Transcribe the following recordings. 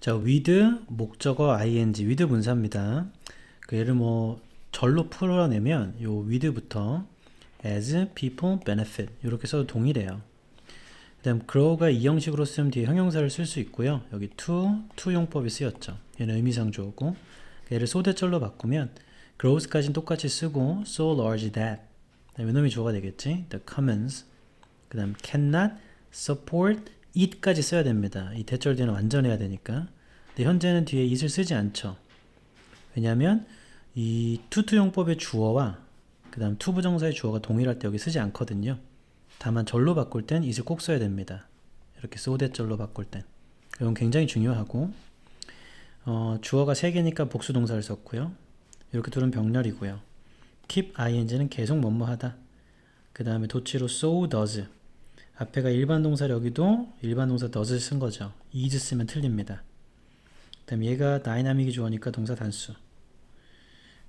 자, with 목적어 ing, with 분사입니다. 그 얘를 뭐 절로 풀어내면 요 with부터 as people benefit 이렇게 써도 동일해요. 그다음 grow가 이 형식으로 쓰면 뒤에 형용사를 쓸 수 있고요. 여기 to, to 용법이 쓰였죠. 얘는 의미상 좋고 얘를 so 대절로 바꾸면 grows까지는 똑같이 쓰고 so large that 그다음에 놈이 주어가 되겠지. the commons 그다음 cannot support it까지 써야 됩니다. 이 대절 뒤에는 완전해야 되니까. 근데 현재는 뒤에 it을 쓰지 않죠. 왜냐하면 이 투투 용법의 주어와 그 다음 투 부정사의 주어가 동일할 때 여기 쓰지 않거든요. 다만 절로 바꿀 땐 it을 꼭 써야 됩니다. 이렇게 so 대절로 바꿀 땐. 이건 굉장히 중요하고 어, 주어가 세 개니까 복수 동사를 썼고요. 이렇게 둘은 병렬이고요. keep ing는 계속 뭐뭐하다. 그 다음에 도치로 so does 앞에가 일반 동사 여기도 일반 동사 does 쓴 거죠. is 쓰면 틀립니다. 그 다음 얘가 다이나믹이 주어니까 동사 단수.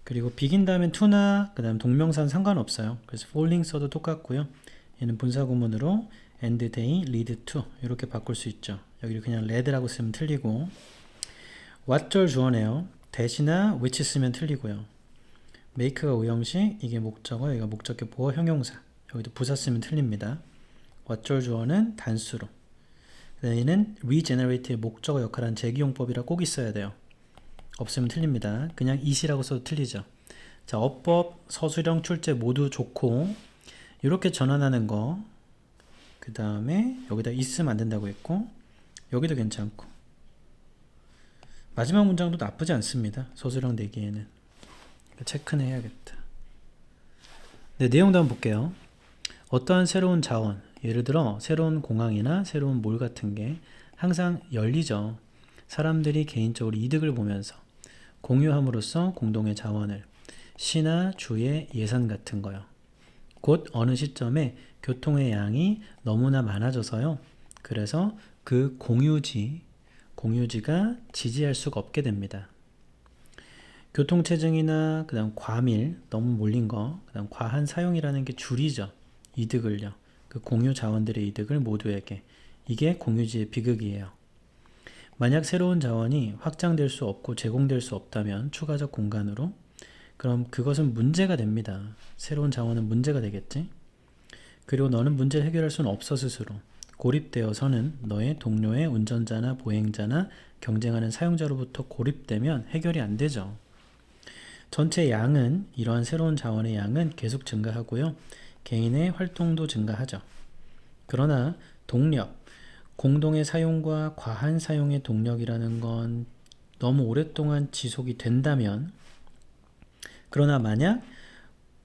그리고 begin 다음엔 to나 그 다음 동명사는 상관없어요. 그래서 falling 써도 똑같고요. 얘는 분사 구문으로 and they lead to 이렇게 바꿀 수 있죠. 여기를 그냥 lead라고 쓰면 틀리고 what절 주어네요. 대시나 which 쓰면 틀리고요. make가 오형식, 이게 목적어, 여기가 목적격 보어 형용사. 여기도 부사 쓰면 틀립니다. What절 주어는 단수로. 얘는 regenerate의 목적어 역할한 재기용법이라 꼭 있어야 돼요. 없으면 틀립니다. 그냥 it이라고 써도 틀리죠. 자, 어법, 서술형, 출제 모두 좋고 이렇게 전환하는 거. 그 다음에 여기다 있으면 안 된다고 했고 여기도 괜찮고 마지막 문장도 나쁘지 않습니다. 서술형 내기에는 체크는 해야겠다. 네, 내용도 한번 볼게요. 어떠한 새로운 자원, 예를 들어 새로운 공항이나 새로운 몰 같은 게 항상 열리죠. 사람들이 개인적으로 이득을 보면서 공유함으로써 공동의 자원을 시나 주의 예산 같은 거요. 곧 어느 시점에 교통의 양이 너무나 많아져서요. 그래서 그 공유지, 공유지가 지지할 수가 없게 됩니다. 교통체증이나 그다음 과밀, 너무 몰린 거, 그다음 과한 사용이라는 게 줄이죠. 이득을요. 그 공유 자원들의 이득을 모두에게. 이게 공유지의 비극이에요. 만약 새로운 자원이 확장될 수 없고 제공될 수 없다면 추가적 공간으로 그럼 그것은 문제가 됩니다. 새로운 자원은 문제가 되겠지? 그리고 너는 문제를 해결할 수는 없어 스스로. 고립되어서는 너의 동료의 운전자나 보행자나 경쟁하는 사용자로부터 고립되면 해결이 안 되죠. 전체 양은 이러한 새로운 자원의 양은 계속 증가하고요. 개인의 활동도 증가하죠. 그러나 동력, 공동의 사용과 과한 사용의 동력이라는 건 너무 오랫동안 지속이 된다면 그러나 만약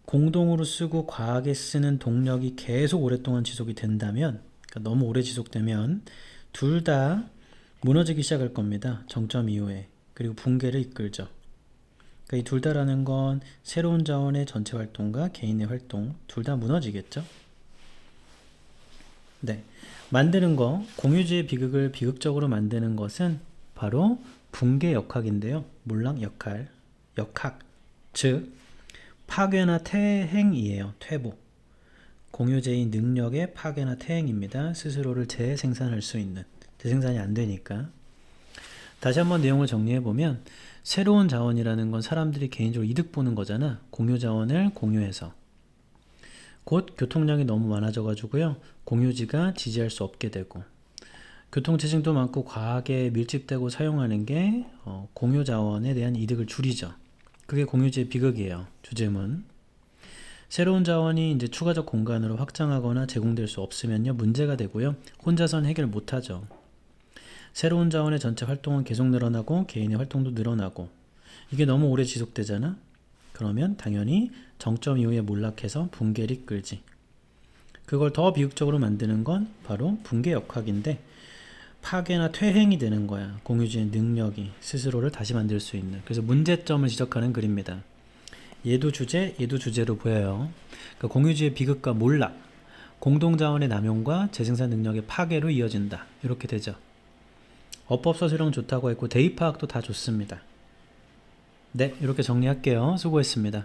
공동으로 쓰고 과하게 쓰는 동력이 계속 오랫동안 지속이 된다면 그러니까 너무 오래 지속되면 둘 다 무너지기 시작할 겁니다. 정점 이후에. 그리고 붕괴를 이끌죠. 그러니까 이둘 다라는 건 새로운 자원의 전체 활동과 개인의 활동 둘 다 무너지겠죠. 네. 만드는 거, 공유지의 비극을 비극적으로 만드는 것은 바로 붕괴 역학인데요. 몰락 역할, 역학, 즉 파괴나 퇴행이에요. 퇴보. 공유제의 능력의 파괴나 퇴행입니다. 스스로를 재생산할 수 있는 재생산이 안 되니까. 다시 한번 내용을 정리해 보면 새로운 자원이라는 건 사람들이 개인적으로 이득 보는 거잖아. 공유 자원을 공유해서. 곧 교통량이 너무 많아져 가지고요. 공유지가 지지할 수 없게 되고 교통 체증도 많고 과하게 밀집되고 사용하는 게 어, 공유 자원에 대한 이득을 줄이죠. 그게 공유지의 비극이에요. 주제문. 새로운 자원이 이제 추가적 공간으로 확장하거나 제공될 수 없으면요 문제가 되고요 혼자선 해결 못하죠. 새로운 자원의 전체 활동은 계속 늘어나고 개인의 활동도 늘어나고 이게 너무 오래 지속되잖아. 그러면 당연히 정점 이후에 몰락해서 붕괴를 이끌지. 그걸 더 비극적으로 만드는 건 바로 붕괴 역학인데 파괴나 퇴행이 되는 거야. 공유주의 능력이 스스로를 다시 만들 수 있는. 그래서 문제점을 지적하는 글입니다. 얘도 주제, 얘도 주제로 보여요. 그러니까 공유주의 비극과 몰락, 공동자원의 남용과 재생산 능력의 파괴로 이어진다. 이렇게 되죠. 어법 서술형 좋다고 했고 대입 파악도 다 좋습니다. 네, 이렇게 정리할게요. 수고했습니다.